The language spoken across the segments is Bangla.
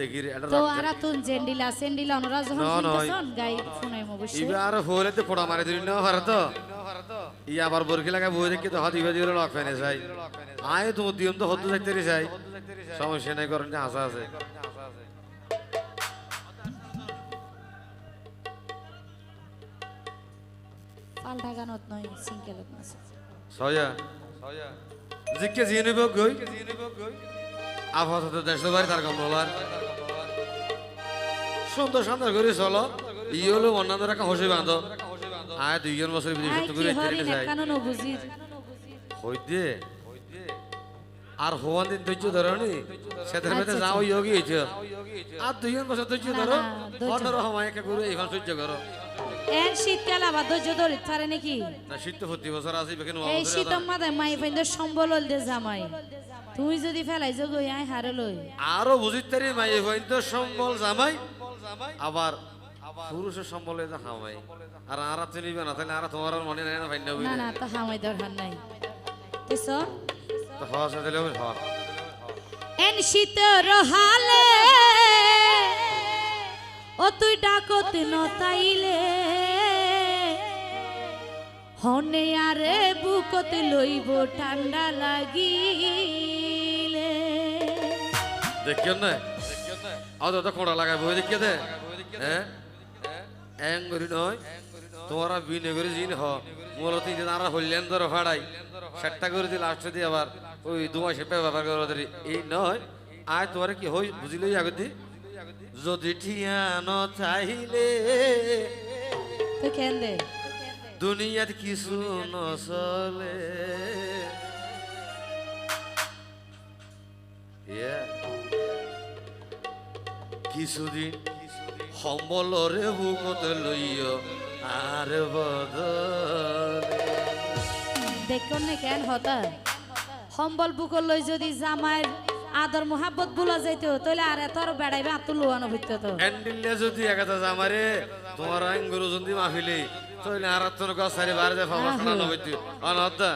দেখি এটা তো আরা তুন জেন্ডিলা সেন্ডিলা ওনরা যখন না, না, শুনতেছন গাই শুনাই অবশ্যই। ইবে আর হলে তো ফোড়া মারি দিলি না পারে তো ই আবার বরকি লাগা বই দেখি তো হাত ইবে দিয়ে লক ফেনে চাই আয় তো দিয়ম তো হতে দেখতে রে চাই সমস্যা নাই করেন হাসা আছে। পাল্টা গানত নয় সিঙ্কেলত নাছে সয়া। জিকে জিনিব গই আপাতত দেশ বাড়ি তার কাম নলার। সুন্দর সুন্দর করে চলো। ই হলো অন্যান্য রাখা হসে বাঁধ। আয় দুইজন বছর বিদেশ করে যাই। আর হওয়ান দিন ধৈর্য ধরো নি। সেদের মধ্যে আচ্ছা, যাও যোগী হয়েছে আর দুইজন বছর ধৈর্য ধরো। অন্যর সময় একে করে এখন সহ্য করো। এন শীতকাল আবার ধৈর্য ধরে পারে নাকি? না শীত তো প্রতি বছর আসি বেকেন এই শীতম মাথায় মাই সম্বল জামাই। তুই যদি ফেলাই যোগ আই হারে লই। আরও বুঝিত মাই হইতো সম্বল জামাই। আবার পুরুষের সম্বলে তো হামাই আর আরা তো নিবে না তাহলে আরা তোমার মনে নাই না ভাই না না তো হামাই দরকার নাই। তো হওয়া সাথে লেবে হওয়া এন শীতর হালে ও তুই ডাকত নতাইলে হনে আরে বুকত লইব ঠান্ডা লাগিলে। দেখিও না? তো কোড়া লাগাই বই দেখিয়ে দে। হ্যাঁ? এং করি নয়। তোমারা বিনে করে জিন হ। মূলত তিন আরা হইলেন ধরো ভাড়াই সেটটা করে দিল লাস্ট দিয়ে আবার। ওই দু মাসে পে ব্যাপার করে ওদের এই নয়। আয় তোমার কি হই? দি। যদি ঠিয়ান চাইলে তুই কেন দে? দুনিয়াত কিছু নচলে। Yeah. কিছুদিন সম্বলরে বুকত লইয় আর বদলে। দেখুন না কেন হতা? সম্বল বুকল লই যদি জামাইর আদর মোহাব্বত বুলা যাইতো তাহলে আর এত আর বেড়াইবে আত্ম লোয়ানো হইতো তো। হ্যান্ডিলে যদি একাতা জামারে তোমার আঙ্গুর যদি মাফিলে তইলে আর তোর গছারি বার যে ফামা খানা নবইতি অনদ্দা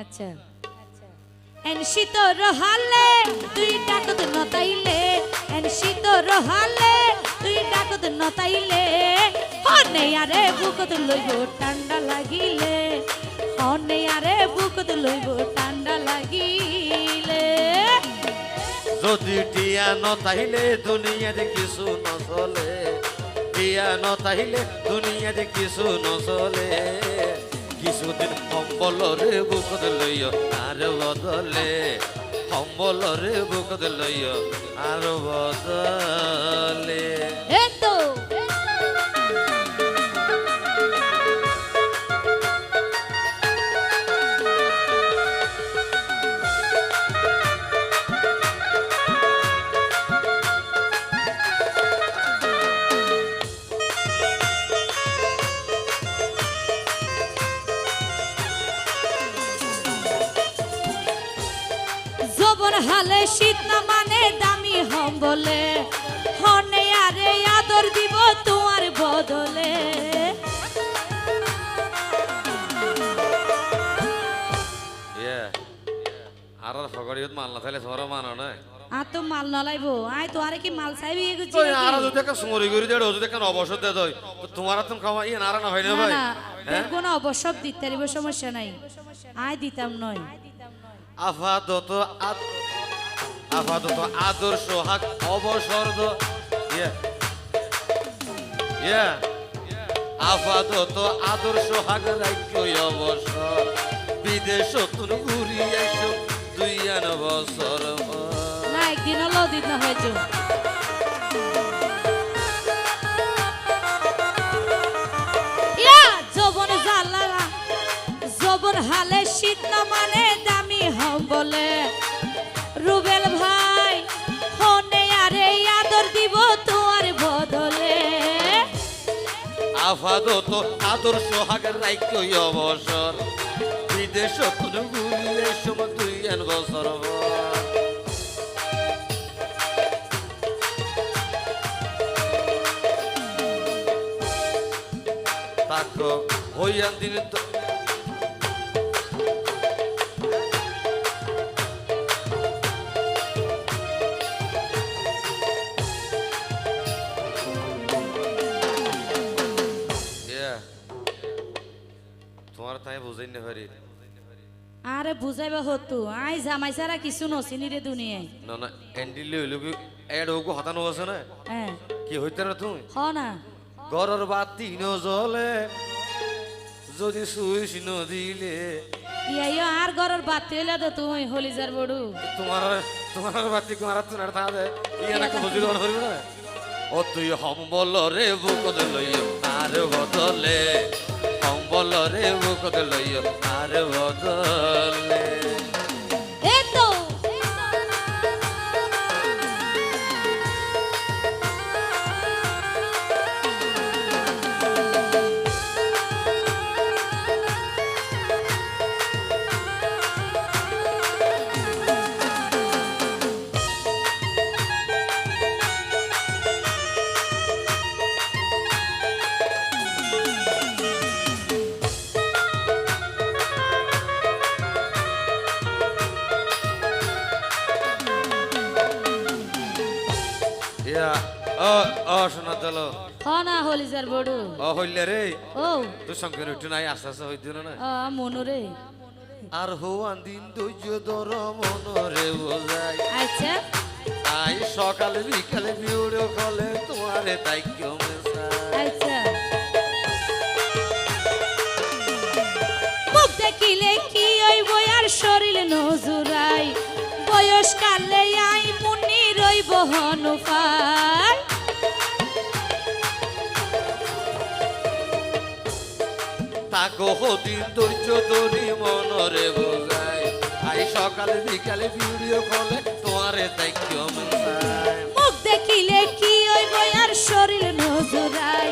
আচ্ছা। এন শীতর হালে তুই ডাকত নতাইলে। এন শীতর হালে তুই ডাকত নতাইলে। হনে আরে বুকত লইব ঠান্ডা লাগিলে। হনে আরে বুকত লইব ঠান্ডা লাগিলে। যদি টিয়া নতাইলে দুনিয়াতে কিছু নচলে, টিয়া নতাইলে দুনিয়াতে কিছু নচলে। কিছুদিন সম্বলরে বুকত লইয় আর বদলে সম্বলরে বুকত লইয় আর বদলে। এতো হালে শীত না মানে দামি হম বলে। হনে আরে আদর দিব তোমার বদলে। ইয়ে আর ফগড়িয়ত মানলা তাহলে তোমার মানো না আর তো মাল নলাইবো আই তো আরে কি মাল চাইবি এগুছি তো আর যদি একটা সুমরি করে দেড় যদি একটা অবসর দে দই তোমার তুমি খাওয়া ইয়ে নারা না হয় না না ভাই। না না অবসর দিতে পারিব সমস্যা নাই। আই দিতাম নয়। আদ- আপাতত আদর্শ হাক অবসর দ ইয়ে। ইয়ে। আপাতত আদর্শ হাক রাজ্য অবসর। বিদেশ তুন ঘুরি দুই বছর। না, একদিন হলো দিন হয়েছে। দিব তোমার বদলে আপাতত আদর্শ হাক রাজ্য অবসর বিদেশ তুন ঘুরি এসো দুই বছর। তাকো হইয়ান দিন তো বুঝাই না পারি আরে বুঝাইবা হতো আই জামাই ছাড়া কিছু নচিনি রে দুনিয়ায়। না না এন্ডি লইলো কি এড ওগো হতানো আছে না? হ্যাঁ কি হইতে না তুমি? হ না। ঘরের বাতি নজলে যদি সুইচ নদিলে। ইয়াইও আর ঘরের বাতি হইলে তো তুই হলিজার বড়ু। তোমার তোমার বাতি তোমার তোমার তা দে। ইয়া না বুঝিল না করিব না? ও তুই হম্বল রে বুক লইও আর বদলে। হম্বল রে লইয় আর বদলে। ও ও শোনা চলো হ না হলিজার বড়ু। ও হইলে রে। ও। তুই সঙ্গে উঠে নাই আস্তে আস্তে হইছিল না। আ, মনু রে। আর হওয়ান দিন ধৈর্য ধর মনরে বোঝাই। আচ্ছা। আই সকালে বিকালে কলে তোমারে তাই কেউ আচ্ছা। মুখ দেখিলে কি শরীর নজুরাই। বয়স কালে আই মুনি তাকো দিন ধৈর্য ধরি মনরে বোঝাই আই সকালে বিকালে ভিডিও কলে তোমারে কেউ মুখ দেখিলে কি হইব আর শরীর নজুরাই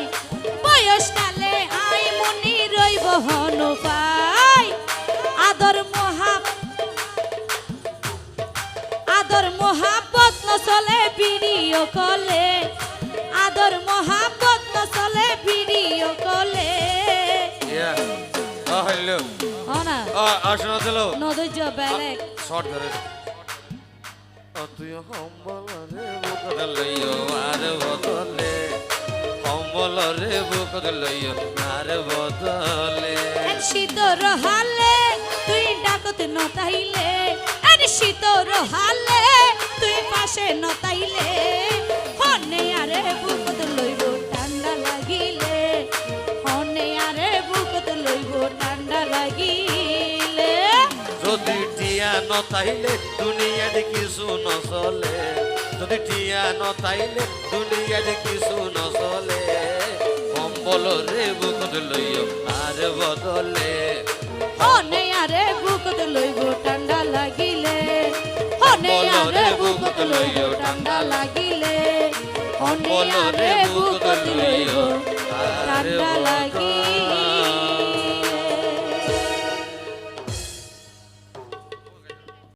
বয়স কালে আই মুনি রইব হনুফাই ভিডিও কলে আদর মহাব্বত নচলে ভিডিও কলে। ইয়া ও হইল। হ না? ও ও শোনা চলো নদৈর্য বেলেগ শর্ট ধরে। ও তুই হম্বল রে বুক লইও আর বদলে। হম্বল রে বুক লইও আর বদলে। শীতর হালে তুই ডাকত নতাইলে এন শীতর হালে। পাশে নতাইলে হনে আরে বুকত লইব ঠান্ডা লাগিলে। হনে আরে বুকত লইব ঠান্ডা লাগিলে। যদি টিয়া নতাইলে দুনিয়াতে কিছু নচলে যদি টিয়া নতাইলে দুনিয়াতে কিছু নচলে কম্বল রে বুকত লইও আর বদলে। হনে আরে বুকত লইব ঠান্ডা লাগিলে। হনে আরে বুকত ঠান্ডা লাগিলে হনে আরে বুকত ঠান্ডা লাগিলে।